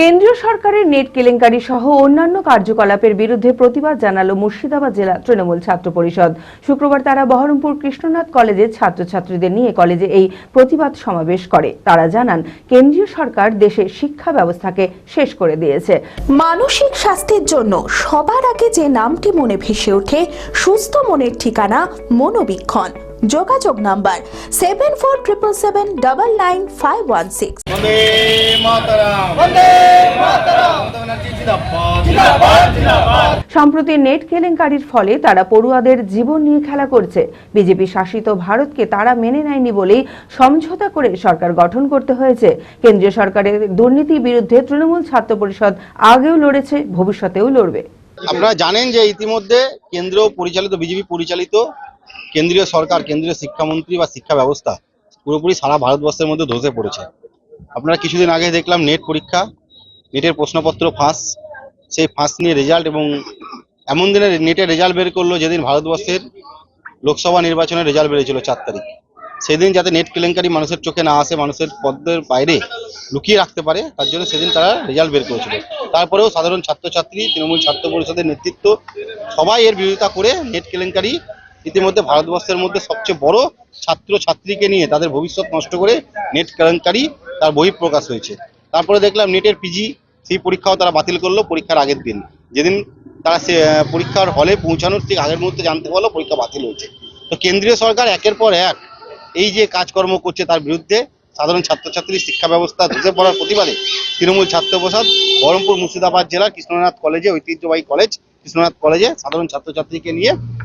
কেন্দ্রীয় সরকারের নেট কেলেঙ্কারি সহ অন্যান্য কার্যকলাপের বিরুদ্ধে প্রতিবাদ জানালো মুর্শিদাবাদ জেলা তৃণমূল ছাত্র পরিষদ। শুক্রবার তারা বহরমপুর কৃষ্ণনাথ কলেজের ছাত্রছাত্রীদের নিয়ে কলেজে এই প্রতিবাদ সমাবেশ করে। তারা জানান, কেন্দ্রীয় সরকার দেশের শিক্ষা ব্যবস্থাকে শেষ করে দিয়েছে। মানসিক স্বাস্থ্যের জন্য সবার আগে যে নামটি মনে ভেসে ওঠে, সুস্থ মনের ঠিকানা মনোবীক্ষণ। যোগাযোগ number seven four triple seven double nine five one six. সম্প্রতি নেট কেলেঙ্কারির ফলে তারা পড়ুয়াদের জীবন নিয়ে খেলা করছে। বিজেপি শাসিত ভারতকে তারা মেনে নেয়নি বলেই সমঝোতা করে সরকার গঠন করতে হয়েছে। কেন্দ্রীয় সরকারের দুর্নীতির বিরুদ্ধে তৃণমূল ছাত্র পরিষদ আগেও লড়েছে ভবিষ্যতেও লড়বে। আপনারা জানেন যে ইতিমধ্যে কেন্দ্র পরিচালিত বিজেপি পরিচালিত কেন্দ্রীয় সরকার, কেন্দ্রীয় শিক্ষামন্ত্রী বা শিক্ষা ব্যবস্থা পুরোপুরি সারা ভারতবর্ষের মধ্যে ধসে পড়েছে। আপনারা কিছুদিন আগে দেখলাম নেট পরীক্ষা, নেটের প্রশ্নপত্র ফাঁস, সেই ফাঁস নিয়ে রেজাল্ট এবং এমন দিনে নেটের রেজাল্ট বের করল যেদিন ভারতবর্ষের লোকসভা নির্বাচনের রেজাল্ট বেরিয়েছিল চার তারিখ। সেদিন যাতে নেট কেলেঙ্কারি মানুষের চোখে না আসে, মানুষের পদ্মের বাইরে লুকিয়ে রাখতে পারে, তার জন্য সেদিন তারা রেজাল্ট বের করেছিল। তারপরেও সাধারণ ছাত্রছাত্রী, তৃণমূল ছাত্র পরিষদের নেতৃত্ব সবাই এর বিরোধিতা করে নেট কেলেঙ্কারি ইতিমধ্যে ভারতবর্ষের মধ্যে সবচেয়ে বড় ছাত্র ছাত্রীকে নিয়ে তাদের ভবিষ্যৎ নষ্ট করে নেট কেলেঙ্কারি তার বহিঃপ্রকাশ হয়েছে। তারপরে দেখলাম নেটের পিজি সেই পরীক্ষাও তারা বাতিল করল পরীক্ষার আগের দিন। যেদিন তারা সে পরীক্ষার হলে পৌঁছানোর ঠিক আগের মুহূর্তে জানতে পারল পরীক্ষা বাতিল হয়েছে। তো কেন্দ্রীয় সরকার একের পর এক এই যে কাজকর্ম করছে তার বিরুদ্ধে সাধারণ ছাত্রছাত্রীর শিক্ষা ব্যবস্থা ধসে পড়ার প্রতিবাদে তৃণমূল ছাত্র পরিষদ বহরমপুর মুর্শিদাবাদ জেলার কৃষ্ণনাথ কলেজে ঐতিহ্যবাহী কলেজ, কৃষ্ণনাথ কলেজে সাধারণ ছাত্রছাত্রীকে নিয়ে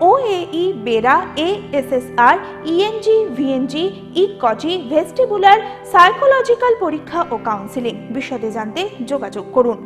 OAE BERA ASSR ENG VNG ইকজি ভেস্টিবুলার সাইকোলজিক্যাল পরীক্ষা ও কাউন্সিলিং বিশদে জানতে যোগাযোগ করুন।